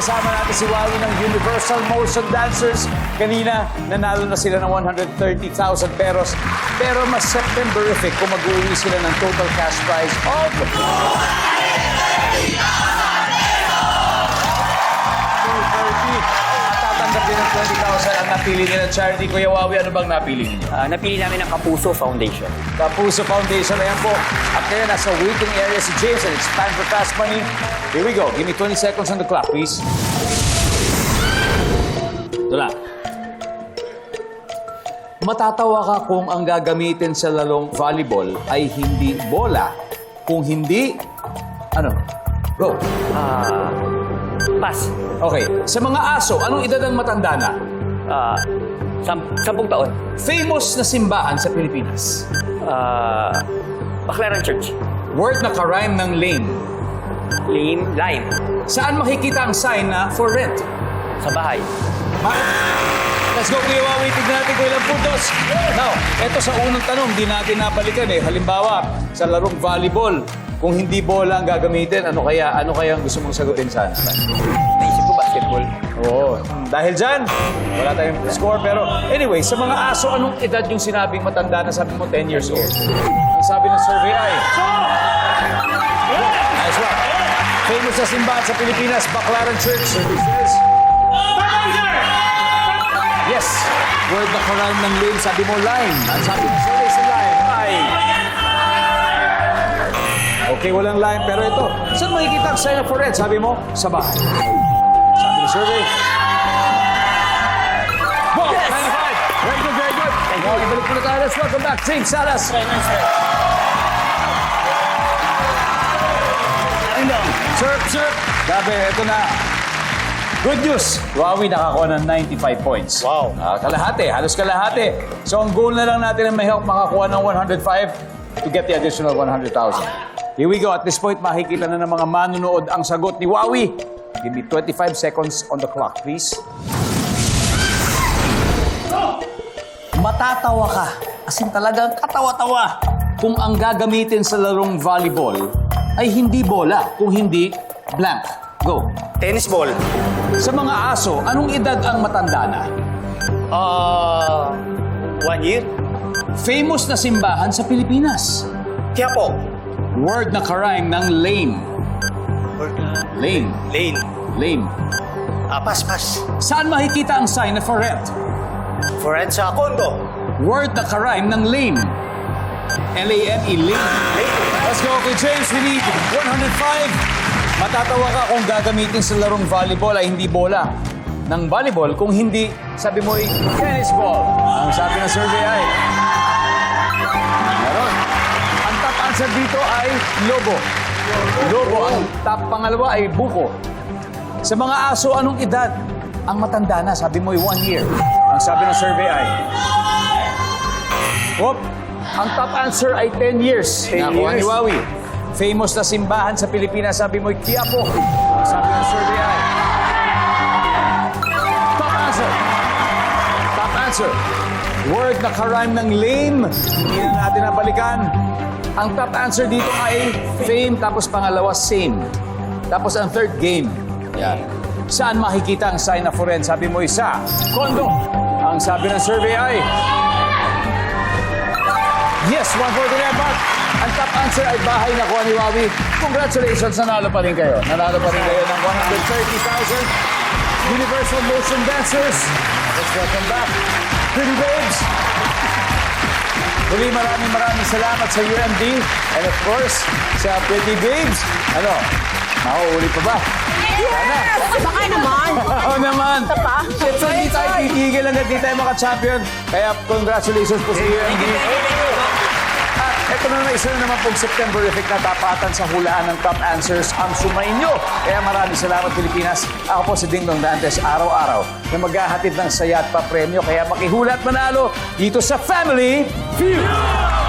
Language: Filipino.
Kasama natin si Wally ng Universal Motion Dancers. Kanina, nanalo na sila ng 130,000 peros. Pero mas Septemberific kung mag-uwi sila ng total cash prize of... 230. Tatanggap din ng 20,000 ang napili nila charity. Kuya Wawi, ano bang napili niyo? Ah, napili namin ang Kapuso Foundation. Kapuso Foundation. Ayan po. At kaya nasa waiting area si James and it's time for fast money. Here we go. Give me 20 seconds on the clock, please. Ito. Matatawa ka kung ang gagamitin sa lalong volleyball ay hindi bola. Kung hindi, ano? Go. Ah, pass. Okay. Sa mga aso, anong edad ang matanda na? Ah, sam sampung taon. Famous na simbahan sa Pilipinas. Ah, Baclaran Church. Word na karime ng lame. Lime, lime. Saan makikita ang sign na for rent? Sa bahay. Let's go, Kuya Wawi. Tignan natin kung ilang puntos. Now, eto sa unang tanong, di natin napalikan eh. Halimbawa, sa larong volleyball, kung hindi bola ang gagamitin, ano kaya ano kaya ang gusto mong sagutin sana? Naisip ko basketball. Oo. Dahil dyan, wala tayong score. Pero anyway, sa mga aso, anong edad yung sinabing matanda na sabi mo 10 years old? Ang sabi ng survey ay... Nice one. Famous na simbahan sa Pilipinas, Baclaran Church. Survey says... Yes. Word na karang ng lane, sabi mo line. Ang sabi ng survey sa line ay... Okay, walang line. Pero ito, saan makikita ang sign up for rent? Sabi mo, sa bahay. Sabi ng survey. Wow, 95. Very good, very good. Thank you. Ibalik po na tayo. Let's welcome back, James Salas. Sir, sir. Grabe, ito na. Good news. Huawei nakakuha ng 95 points. Wow. Ah, kalahati, halos kalahati. So ang goal na lang natin ay may help makakuha ng 105 to get the additional 100,000. Here we go. At this point, makikita na ng mga manunood ang sagot ni Huawei. Give me 25 seconds on the clock, please. Matatawa ka. As in talagang katawa-tawa. Kung ang gagamitin sa larong volleyball ay hindi bola, kung hindi blank. Go. Tennis ball. Sa mga aso, anong edad ang matanda na? Uh, one year. Famous na simbahan sa Pilipinas. Kaya po. Word na karime ng lame. Lame. Lane. Lame. Ah, pass, pass. Saan makikita ang sign na for rent? For rent sa condo. Word na karime ng lame. L-A-M-E, lame. Let's go, okay, James. We need 105. Matatawa ka kung gagamitin sa larong volleyball ay hindi bola ng volleyball. Kung hindi, sabi mo ay tennis ball. Ang sabi ng survey ay... Answer dito ay lobo. Lobo. Ang top pangalawa ay buko. Sa mga aso, anong edad? Ang matanda na, sabi mo ay one year. Ang sabi ng survey ay... Whoop! Ang top answer ay 10 years. 10 Nakuha ni years. Wawi. Famous na simbahan sa Pilipinas, sabi mo ay Quiapo. Ang sabi ng survey ay... Top answer. Top answer. Word na karime ng lame. Hindi na natin nabalikan. Ang top answer dito ay fame, tapos pangalawa, same. Tapos ang third, game. Yan. Saan makikita ang sign na for rent? Sabi mo isa, kondo. Ang sabi ng survey ay... Yes, one for the red but ang top answer ay bahay na kuha ni Wawi. Congratulations, nanalo pa rin kayo. Nanalo pa rin kayo ng 130,000 Universal Motion Dancers. Let's welcome back, Pretty Babes. Muli maraming maraming salamat sa UMD and of course sa Pretty Babes. Ano, mauuli pa ba? Yes! Baka naman. Oo naman. pa? Siyempre, hindi tayo titigil hanggang di tayo maka-champion. Kaya congratulations po sa UMD. At ito na na isa na naman pong September effect na tapatan sa hulaan ng top answers ang sumainyo. Kaya maraming salamat Pilipinas. Ako po si Ding Dong Dantes, araw-araw na maghahatid ng saya at papremyo. Kaya makihulat manalo dito sa Family Feud.